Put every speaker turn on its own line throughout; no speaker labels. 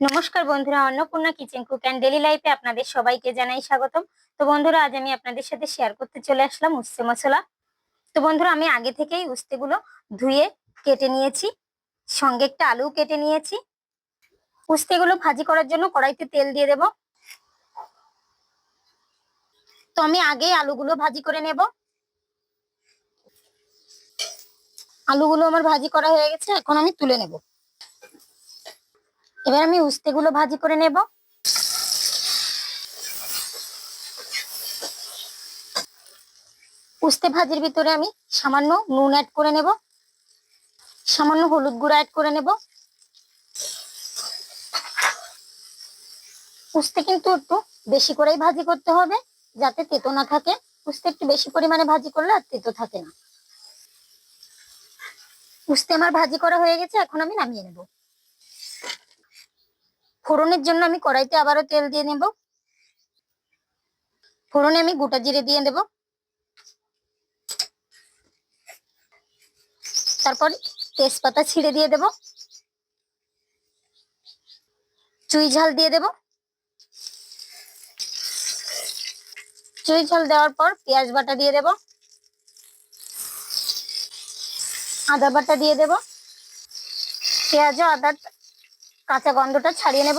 নমস্কার বন্ধুরা, Annapurna kitchen cook and daily লাইফে আপনাদের সবাইকে জানাই স্বাগতম। তো বন্ধুরা, আজ আমি আপনাদের সাথে শেয়ার করতে চলে আসলাম উস্তে মশলা। তো বন্ধুরা, আমি আগে থেকেই উস্তেগুলো ধুয়ে কেটে নিয়েছি, সঙ্গে একটা আলু কেটে নিয়েছি। উস্তেগুলো ভাজি করার জন্য কড়াইতে তেল দিয়ে দেব। তো আমি আগে আলুগুলো ভাজি করে নেব। আলুগুলো আমার ভাজি করা হয়ে গেছে, এখন আমি তুলে নেব। এবার আমি উস্তেগুলো ভাজি করে নেব। উস্তে ভাজির ভিতরে আমি সামান্য নুন অ্যাড করে নেব। সামান্য হলুদ গুঁড়া অ্যাড করে নেব। উস্তে কিন্তু একটু বেশি করেই ভাজি করতে হবে, যাতে তেতো না থাকে। উস্তে একটু বেশি পরিমাণে ভাজি করলে আর তেতো থাকে না। উস্তে আমার ভাজি করা হয়ে গেছে, এখন আমি নামিয়ে নেব। ফোড়নের জন্য আমি কড়াইতে আবারও তেল দিয়ে নেব। ফোড়নে আমি গোটা জিরে দিয়ে দেব। তারপর তেজপাতা ছিঁড়ে দিয়ে দেব। চুই ঝাল দিয়ে দেব। চুই ঝাল দেওয়ার পর পেঁয়াজ বাটা দিয়ে দেব। আদা বাটা দিয়ে দেব। পেঁয়াজ ও আদার কাঁচা গন্ধটা ছাড়িয়ে নেব।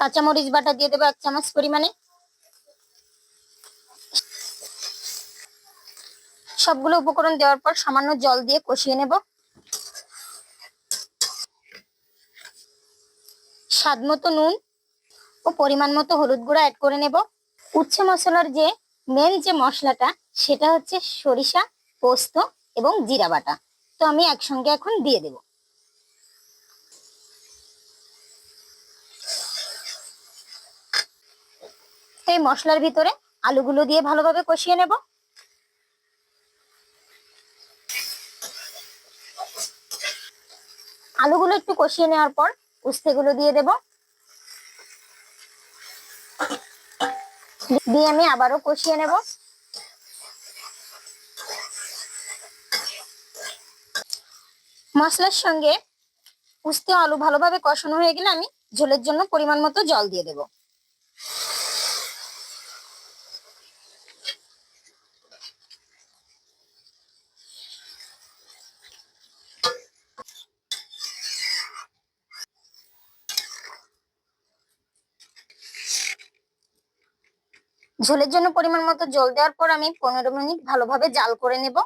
কাঁচা মরিচ বাটা দিয়ে দেবো এক চামচ পরিমাণে। সবগুলো উপকরণ দেওয়ার পর সামান্য জল দিয়ে কষিয়ে নেব। স্বাদ মতো নুন ও পরিমাণ মতো হলুদ গুঁড়া অ্যাড করে নেব। উচ্ছে মশলার যে মেন যে মশলাটা, সেটা হচ্ছে সরিষা, পোস্ত এবং জিরা বাটা। তো আমি একসঙ্গে এখন দিয়ে দেবো। এই মশলার ভিতরে আলুগুলো দিয়ে ভালোভাবে কষিয়ে নেব। আলুগুলো একটু কষিয়ে নেওয়ার পর উস্তেগুলো দিয়ে দেব। দিয়ে আমি আবারও কষিয়ে নেব। মশলার সঙ্গে উস্তে আলু ভালোভাবে কষানো হয়ে গেলে আমি ঝোলের জন্য পরিমাণ মতো জল দিয়ে দেবো। ঝোলের জন্য পরিমাণ মতো জল দেওয়ার পর আমি পনেরো মিনিট ভালোভাবে জাল করে নেব।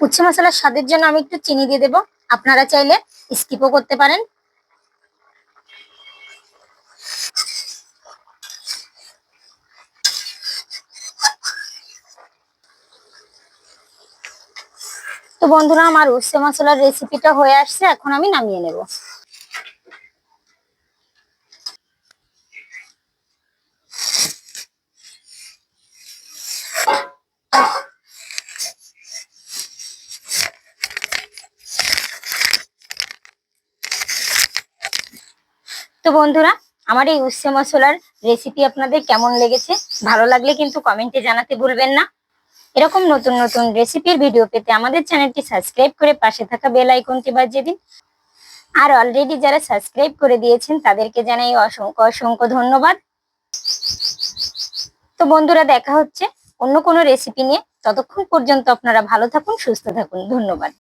উচ্ছে মশলার স্বাদের জন্য আমি একটু চিনি দিয়ে দেবো। আপনারা চাইলে স্কিপও করতে পারেন। তো বন্ধুরা, আমার উচ্ছে মশলার রেসিপিটা হয়ে আসছে, এখন আমি নামিয়ে নেব। তো বন্ধুরা, আমার এই উচ্ছে মশলার রেসিপি আপনাদের কেমন লেগেছে ভালো লাগলে কিন্তু কমেন্টে জানাতে ভুলবেন না। এরকম নতুন নতুন রেসিপির ভিডিও পেতে আমাদের চ্যানেলটি সাবস্ক্রাইব করে পাশে থাকা বেল আইকনটি বাজিয়ে দিন। আর অলরেডি যারা সাবস্ক্রাইব করে দিয়েছেন, তাদেরকে জানাই অসংখ্য অসংখ্য ধন্যবাদ। তো বন্ধুরা, দেখা হচ্ছে অন্য কোনো রেসিপি নিয়ে। ততক্ষণ পর্যন্ত আপনারা ভালো থাকুন, সুস্থ থাকুন। ধন্যবাদ।